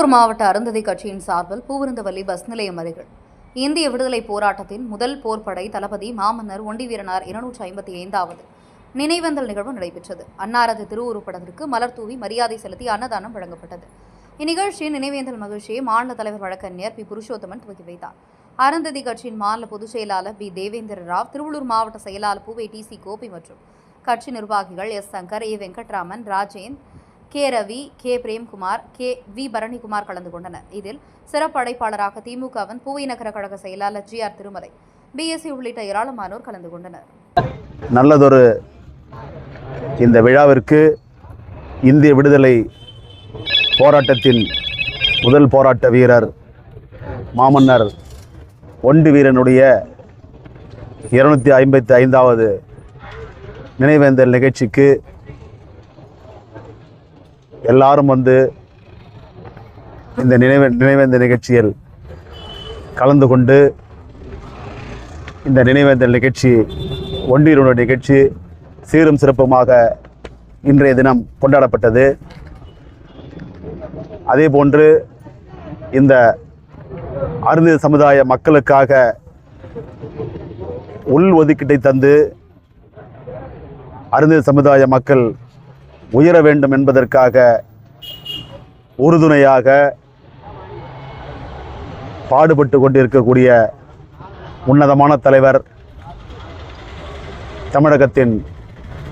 திருவள்ளூர் மாவட்ட அருந்ததி கட்சியின் சார்பில் பூவிருந்தவல்லி பஸ் நிலையம் அருகில் இந்திய விடுதலை போராட்டத்தின் முதல் போர்ப்படை தளபதி மாமன்னர் ஒண்டி வீரனார் இருநூற்றி ஐம்பத்தி ஐந்தாவது நினைவேந்தல் நிகழ்வு நடைபெற்றது. அன்னாரது திருவுருப்படத்திற்கு மலர் தூவி மரியாதை செலுத்தி அன்னதானம் வழங்கப்பட்டது. இந்நிகழ்ச்சியின் நினைவேந்தல் மகிழ்ச்சியை மாநில தலைவர் வழக்கறிஞர் பி. புருஷோத்தமன் துவக்கி வைத்தார். அருந்ததி கட்சியின் மாநில பொதுச் செயலாளர் பி. தேவேந்திர ராவ் திருவள்ளூர் மாவட்ட செயலாளர் பூவை டி சி கோபி மற்றும் கட்சி நிர்வாகிகள் S. Shankar A. Venkatraman Rajendh K Ravi K Premkumar K V Bharanikumar கலந்து கொண்டனர். இதில் சிறப்படைப்பாளராக திமுகவின் பூவை நகர கழக செயலாளர் ஜி ஆர் திருமலை பிஎஸ்சி உள்ளிட்ட ஏராளமானோர் கலந்து கொண்டனர். நல்லதொரு இந்த விழாவிற்கு இந்திய விடுதலை போராட்டத்தின் முதல் போராட்ட வீரர் மாமன்னர் ஒண்டு வீரனுடைய இருநூற்றி ஐம்பத்தி ஐந்தாவது நினைவேந்தல் நிகழ்ச்சிக்கு எல்லாரும் வந்து இந்த நினைவு நினைவேந்த நிகழ்ச்சியில் கலந்து கொண்டு இந்த நினைவேந்தல் நிகழ்ச்சி ஒன்றியருடைய நிகழ்ச்சி சீரும் சிறப்புமாக இன்றைய தினம் கொண்டாடப்பட்டது. அதே போன்று இந்த அருந்த சமுதாய மக்களுக்காக உள் ஒதுக்கீட்டை தந்து அருந்த சமுதாய மக்கள் உயர வேண்டும் என்பதற்காக உறுதுணையாக பாடுபட்டு கொண்டிருக்கக்கூடிய உன்னதமான தலைவர் தமிழகத்தின்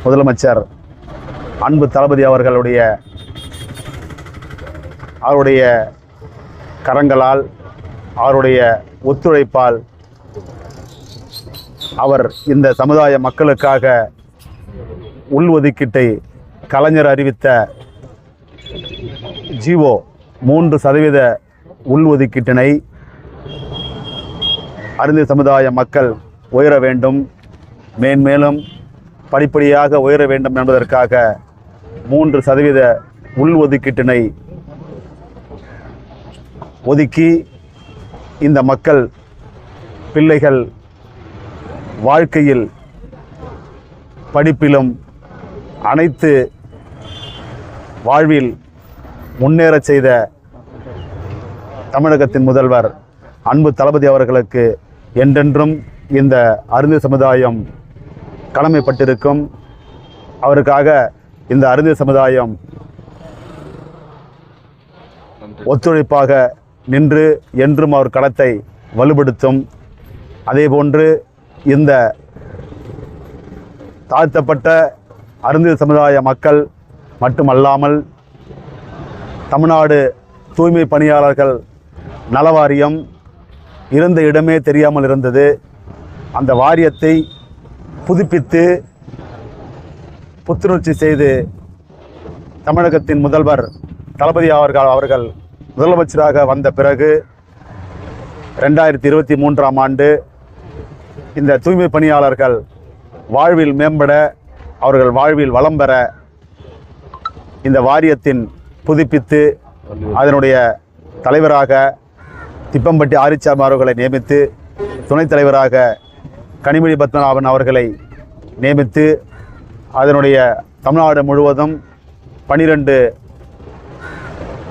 முதலமைச்சர் அன்பு தளபதி அவர்களுடைய அவருடைய கரங்களால் அவருடைய ஒத்துழைப்பால் அவர் இந்த சமுதாய மக்களுக்காக உள்ஒதுக்கீட்டை கலைஞர் அறிவித்த ஜிஓ மூன்று சதவீத உள்ஒதுக்கீட்டினை அருந்த சமுதாய மக்கள் உயர வேண்டும். மேன்மேலும் படிப்படியாக உயர வேண்டும் என்பதற்காக மூன்று சதவீத உள்ஒதுக்கீட்டினை ஒதுக்கி இந்த மக்கள் பிள்ளைகள் வாழ்க்கையில் படிப்பிலும் அனைத்து வாழ்வில் முன்னேறச் செய்த தமிழகத்தின் முதல்வர் அன்பு தளபதி அவர்களுக்கு என்றென்றும் இந்த அருந்த சமுதாயம் கடமைப்பட்டிருக்கும். அவருக்காக இந்த அருந்த சமுதாயம் ஒத்துழைப்பாக நின்று என்றும் அவர் களத்தை வலுப்படுத்தும். அதேபோன்று இந்த தாழ்த்தப்பட்ட அருந்த சமுதாய மக்கள் மட்டுமல்லாமல் தமிழ்நாடு தூய்மை பணியாளர்கள் நலவாரியம் இருந்த இடமே தெரியாமல் இருந்தது. அந்த வாரியத்தை புதுப்பித்து புத்துணர்ச்சி செய்து தமிழகத்தின் முதல்வர் தளபதி அவர்கள் அவர்கள் முதலமைச்சராக வந்த பிறகு ரெண்டாயிரத்தி இருபத்தி மூன்றாம் ஆண்டு இந்த தூய்மை பணியாளர்கள் வாழ்வில் மேம்பட அவர்கள் வாழ்வில் வளம் பெற இந்த வாரியத்தின் புதுப்பித்து அதனுடைய தலைவராக திப்பம்பட்டி ஆரிச்சாமி அவர்களை நியமித்து துணைத் தலைவராக கனிமொழி பத்மநாபன் அவர்களை நியமித்து அதனுடைய தமிழ்நாடு முழுவதும் பனிரெண்டு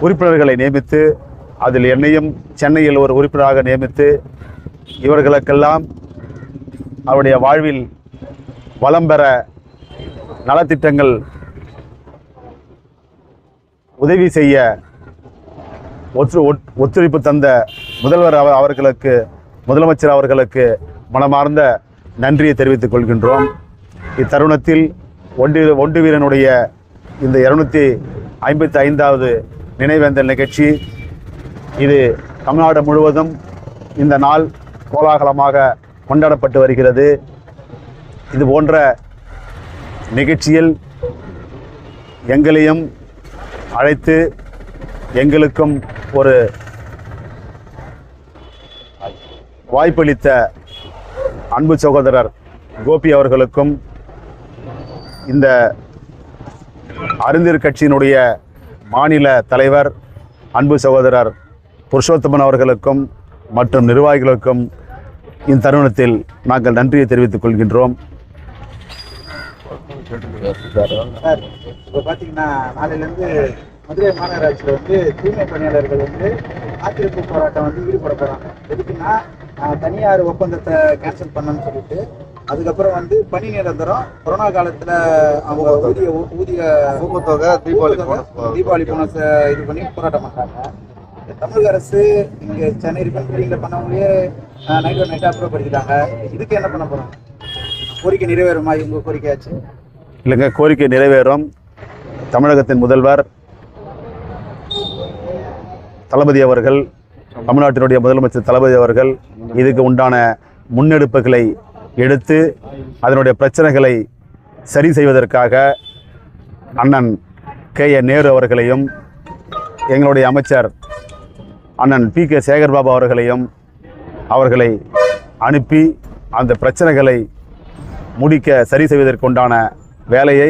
உறுப்பினர்களை நியமித்து அதில் என்னையும் சென்னையில் ஒரு உறுப்பினராக நியமித்து இவர்களுக்கெல்லாம் அவருடைய வாழ்வில் வளம் பெற நலத்திட்டங்கள் உதவி செய்ய ஒத்து ஒத்- ஒத்துழைப்பு தந்த முதல்வர் அவர் அவர்களுக்கு முதலமைச்சர் அவர்களுக்கு மனமார்ந்த நன்றியை தெரிவித்துக் கொள்கின்றோம். இத்தருணத்தில் ஒன்று ஒன்று வீரனுடைய இந்த இருநூத்தி ஐம்பத்தி ஐந்தாவது நினைவேந்தல் நிகழ்ச்சி இது தமிழ்நாடு முழுவதும் இந்த நாள் கோலாகலமாக கொண்டாடப்பட்டு வருகிறது. இது போன்ற நிகழ்ச்சியில் எங்களையும் அழைத்து எங்களுக்கும் ஒரு வாய்ப்பளித்த அன்பு சகோதரர் கோபி அவர்களுக்கும் இந்த அருந்தீர் கட்சியினுடைய மாநில தலைவர் அன்பு சகோதரர் புருஷோத்தமன் அவர்களுக்கும் மற்றும் நிர்வாகிகளுக்கும் இந்த தருணத்தில் நாங்கள் நன்றியை தெரிவித்துக் கொள்கின்றோம். சார் இப்போ பார்த்தீங்கன்னா நாளையிலேருந்து மதுரை மாநகராட்சியில் வந்து தூய்மை பணியாளர்கள் வந்து காத்திருப்பு போராட்டம் வந்து ஈடுபட போறாங்க. எதுக்குன்னா தனியார் ஒப்பந்தத்தை கேன்சல் பண்ணணும்னு சொல்லிட்டு அதுக்கப்புறம் வந்து பணி நிரந்தரம் கொரோனா காலத்துல அவங்க ஊதிய ஊதிய ஊக்கத்தொகை தீபாவளி தீபாவளி போனஸ் இது பண்ணி போராட்டம் பண்றாங்க. தமிழக அரசு இங்க சென்னை ரிப்பன் பண்ணவங்களே நைட் நைட்டா அப்புறப்படுத்திட்டாங்க இதுக்கு என்ன பண்ண போறாங்க கோரிக்கை நிறைவேறுமா? இவங்க கோரிக்கையாச்சு. இல்லைங்க கோரிக்கை நிறைவேறும். தமிழகத்தின் முதல்வர் தளபதி அவர்கள் தமிழ்நாட்டினுடைய முதலமைச்சர் தளபதி அவர்கள் இதுக்கு உண்டான முன்னெடுப்புகளை எடுத்து அதனுடைய பிரச்சனைகளை சரி செய்வதற்காக அண்ணன் கே. ஏ. நேரு அவர்களையும் எங்களுடைய அமைச்சர் அண்ணன் பி. கே. சேகர்பாபு அவர்களையும் அவர்களை அனுப்பி அந்த பிரச்சனைகளை முடிக்க சரி செய்வதற்குண்டான வேலையை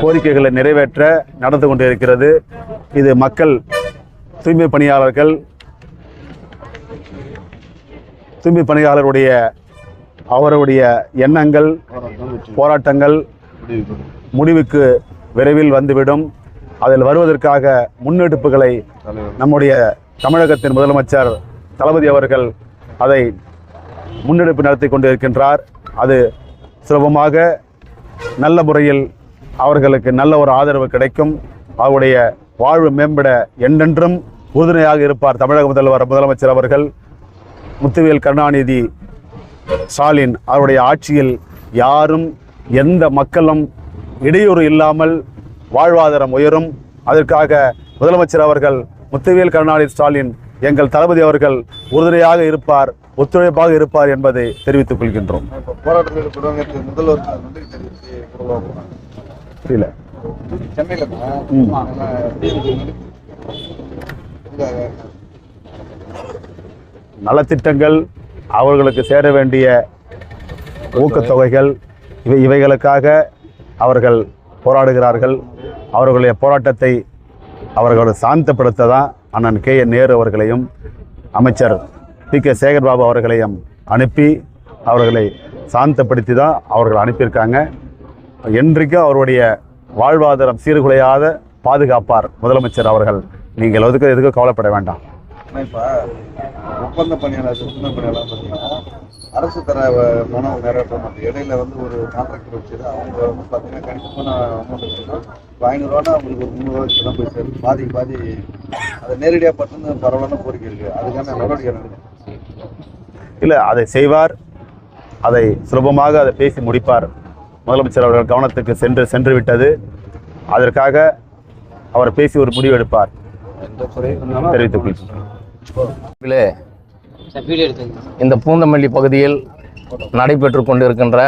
கோரிக்கைகளை நிறைவேற்ற நடந்து கொண்டிருக்கிறது. இது மக்கள் தூய்மை பணியாளர்கள் தூய்மை பணியாளருடைய அவருடைய எண்ணங்கள் போராட்டங்கள் முடிவுக்கு விரைவில் வந்துவிடும். அதில் வருவதற்காக முன்னெடுப்புகளை நம்முடைய தமிழகத்தின் முதலமைச்சர் தளபதி அவர்கள் அதை முன்னெடுப்பு நடத்தி கொண்டிருக்கின்றார். அது சுலபமாக நல்ல முறையில் அவர்களுக்கு நல்ல ஒரு ஆதரவு கிடைக்கும். அவருடைய வாழ்வு மேம்பட என்றென்றும் உறுதுணையாக இருப்பார் தமிழக முதல்வர் முதலமைச்சர் அவர்கள். முத்துவேல் கருணாநிதி ஸ்டாலின் அவருடைய ஆட்சியில் யாரும் எந்த மக்களும் இடையூறு இல்லாமல் வாழ்வாதாரம் உயரும். அதற்காக முதலமைச்சர் அவர்கள் முத்துவேல் கருணாநிதி ஸ்டாலின் எங்கள் தளபதி அவர்கள் உறுதுணையாக இருப்பார் ஒத்துழைப்பாக இருப்பார் என்பதை தெரிவித்துக் கொள்கின்றோம். புரியல சென்னையில். நலத்திட்டங்கள் அவர்களுக்கு சேர வேண்டிய ஊக்கத்தொகைகள் இவை இவைகளுக்காக அவர்கள் போராடுகிறார்கள். அவர்களுடைய போராட்டத்தை அவர்களை சாந்தப்படுத்த தான் அண்ணன் கே. என். நேரு அவர்களையும் அமைச்சர் பி. கே. சேகர்பாபு அவர்களையும் அனுப்பி அவர்களை சாந்தப்படுத்தி தான் அவர்கள் அனுப்பியிருக்காங்க. என்றைக்கும் அவருடைய வாழ்வாதாரம் சீர்குலையாத பாதுகாப்பார் முதலமைச்சர் அவர்கள் நீங்கள் எதுக்கு எதுக்கும் கவலைப்பட வேண்டாம்? இப்போ ஒப்பந்த பணியாளர் சுத்தமை பணியாளர் பார்த்தீங்கன்னா அரசு தர பணம் நிறைவேற்ற மாட்டேங்குது இடையில வந்து ஒரு கான்ட்ராக்டர் வச்சுது அவங்க வந்து பார்த்தீங்கன்னா கணிசமான அமௌண்ட் வச்சுருந்தா இப்போ ஐநூறுரூவானா அவங்களுக்கு ஒரு முந்நூறுவா தான் போய் சேரும். பாதி பாதி அதை நேரடியாக பட்டு பரவாயில்ல கோரிக்கை இருக்குது அதுக்கான நடவடிக்கை நடக்குது. இல்லை அதை செய்வார். அதை சுலபமாக அதை பேசி முடிப்பார். முதலமைச்சர் அவர்கள் கவனத்துக்கு சென்று சென்று விட்டது. அதற்காக அவர் பேசி ஒரு முடிவு எடுப்பார். தெரிவித்துக் கொள்கிறேன். இந்த பூந்தமல்லி பகுதியில் நடைபெற்று கொண்டிருக்கின்ற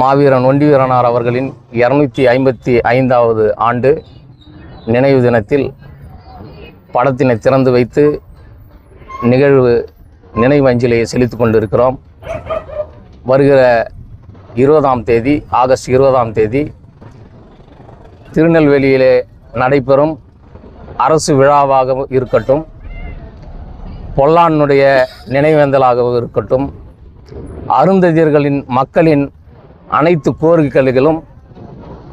மாவீரன் ஒண்டி வீரனார் அவர்களின் இரநூத்தி ஐம்பத்தி ஐந்தாவது ஆண்டு நினைவு தினத்தில் படத்தினை திறந்து வைத்து நிகழ்வு நினைவு அஞ்சலியை கொண்டிருக்கிறோம். வருகிற இருபதாம் தேதி ஆகஸ்ட் இருபதாம் தேதி திருநெல்வேலியிலே நடைபெறும் அரசு விழாவாக இருக்கட்டும் பொல்லானுடைய நினைவேந்தலாகவும் இருக்கட்டும் அருந்ததியர்களின் மக்களின் அனைத்து கோரிக்கைகளும்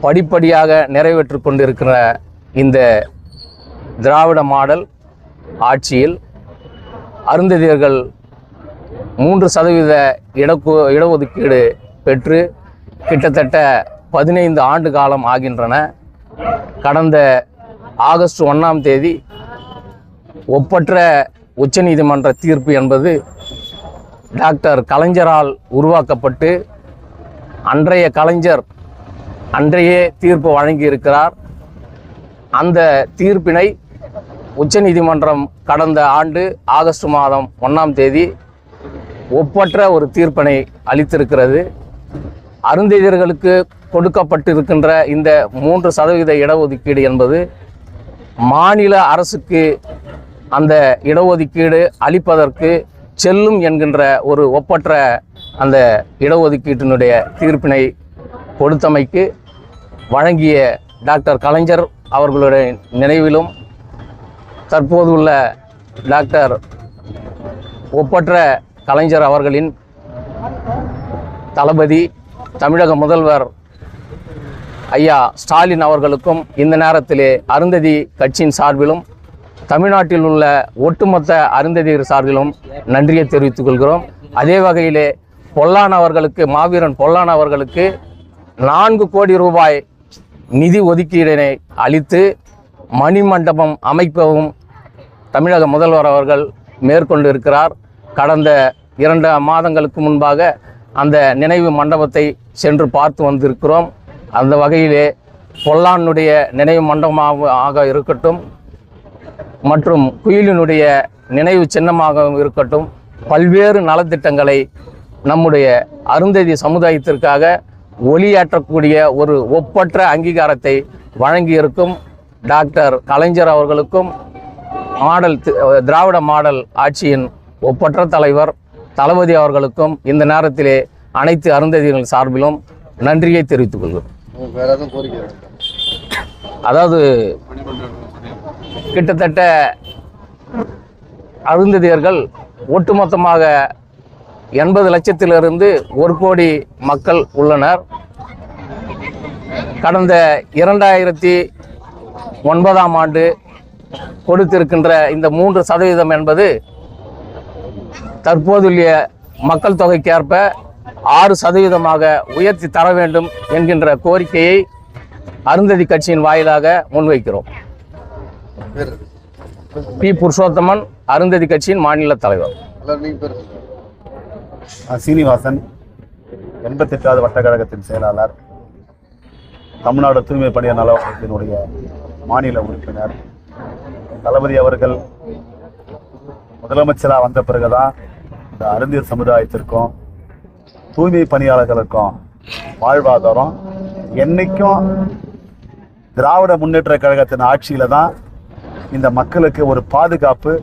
படிப்படியாக நிறைவேற்றி கொண்டிருக்கிற இந்த திராவிட மாடல் ஆட்சியில் அருந்ததியர்கள் மூன்று சதவீத இடக்கு இடஒதுக்கீடு பெற்று கிட்டத்தட்ட பதினைந்து ஆண்டு காலம் ஆகின்றன. கடந்த ஆகஸ்ட் ஒன்றாம் தேதி ஒப்பற்ற உச்சநீதிமன்ற தீர்ப்பு என்பது டாக்டர் கலைஞரால் உருவாக்கப்பட்டு அன்றைய கலைஞர் அன்றையே தீர்ப்பு வழங்கியிருக்கிறார். அந்த தீர்ப்பினை உச்சநீதிமன்றம் கடந்த ஆண்டு ஆகஸ்ட் மாதம் ஒன்றாம் தேதி ஒப்பற்ற ஒரு தீர்ப்பினை அளித்திருக்கிறது. அருந்ததியர்களுக்கு கொடுக்கப்பட்டிருக்கின்ற இந்த மூன்று சதவீத இடஒதுக்கீடு என்பது மாநில அரசுக்கு அந்த இடஒதுக்கீடு அளிப்பதற்கு செல்லும் என்கின்ற ஒரு ஒப்பற்ற அந்த இடஒதுக்கீட்டினுடைய தீர்ப்பினை கொடுத்தமைக்கு வழங்கிய டாக்டர் கலைஞர் அவர்களுடைய நினைவிலும் தற்போது உள்ள டாக்டர் ஒப்பற்ற கலைஞர் அவர்களின் தளபதி தமிழக முதல்வர் ஐயா ஸ்டாலின் அவர்களுக்கும் இந்த நேரத்திலே அருந்ததி கட்சியின் சார்பிலும் தமிழ்நாட்டில் உள்ள ஒட்டுமொத்த அருந்ததியர் சார்பிலும் நன்றியை தெரிவித்துக் கொள்கிறோம். அதே வகையிலே பொல்லான் அவர்களுக்கு மாவீரன் பொல்லான் அவர்களுக்கு நான்கு கோடி ரூபாய் நிதி ஒதுக்கீடினை அளித்து மணிமண்டபம் அமைப்பவும் தமிழக முதல்வர் அவர்கள் மேற்கொண்டு இருக்கிறார் கடந்த இரண்டு மாதங்களுக்கு முன்பாக அந்த நினைவு மண்டபத்தை சென்று பார்த்து வந்திருக்கிறோம். அந்த வகையிலே பொல்லானுடைய நினைவு மண்டபமாக ஆக இருக்கட்டும் மற்றும் குயிலினுடைய நினைவு சின்னமாகவும் இருக்கட்டும் பல்வேறு நலத்திட்டங்களை நம்முடைய அருந்ததி சமுதாயத்திற்காக ஒளியாற்றக்கூடிய ஒரு ஒப்பற்ற அங்கீகாரத்தை வழங்கியிருக்கும். டாக்டர் கலைஞர் அவர்களுக்கும் மாடல் தி- திராவிட மாடல் ஆட்சியின் ஒப்பற்ற தலைவர் தளபதி அவர்களுக்கும் இந்த நேரத்திலே அனைத்து அருந்ததிகள் சார்பிலும் நன்றியை தெரிவித்துக் கொள்கிறோம்? அதாவது கிட்டத்தட்ட அருந்ததியர்கள் ஒட்டுமொத்தமாக எண்பது லட்சத்திலிருந்து ஒரு கோடி மக்கள் உள்ளனர் கடந்த இரண்டாயிரத்தி ஒன்பதாம் ஆண்டு கொடுத்திருக்கின்ற இந்த மூன்று சதவீதம் என்பது தற்போதுள்ள மக்கள் தொகைக்கேற்ப ஆறு சதவீதமாக உயர்த்தி தர வேண்டும் என்கின்ற கோரிக்கையை அருந்ததி கட்சியின் வாயிலாக முன்வைக்கிறோம். பி. புருஷோத்தமன் அருந்ததி கட்சியின் மாநில தலைவர். சீனிவாசன் எண்பத்தெட்டாவது வட்டக்கழகத்தின் செயலாளர் தமிழ்நாடு தூய்மை பணியாளர் நலவாரியத்தினுடைய மாநில உறுப்பினர் தளபதி அவர்கள் முதலமைச்சராக வந்த பிறகுதான் இந்த அருந்தியர் சமுதாயத்திற்கும் தூய்மை பணியாளர்களுக்கும் வாழ்வாதாரம் என்னைக்கும் திராவிட முன்னேற்ற கழகத்தின் ஆட்சியில தான் இந்த மக்களுக்கு ஒரு பாதுகாப்பு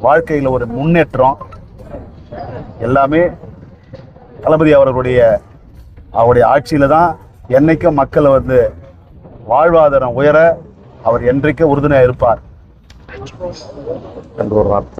வாழ்க்கையில் ஒரு முன்னேற்றம் எல்லாமே தளபதி அவர்களுடைய அவருடைய ஆட்சியில தான் என்னைக்கும் மக்கள் வந்து வாழ்வாதாரம் உயர அவர் என்றைக்கும் உறுதுணையாக இருப்பார். என்று ஒரு வார்த்தை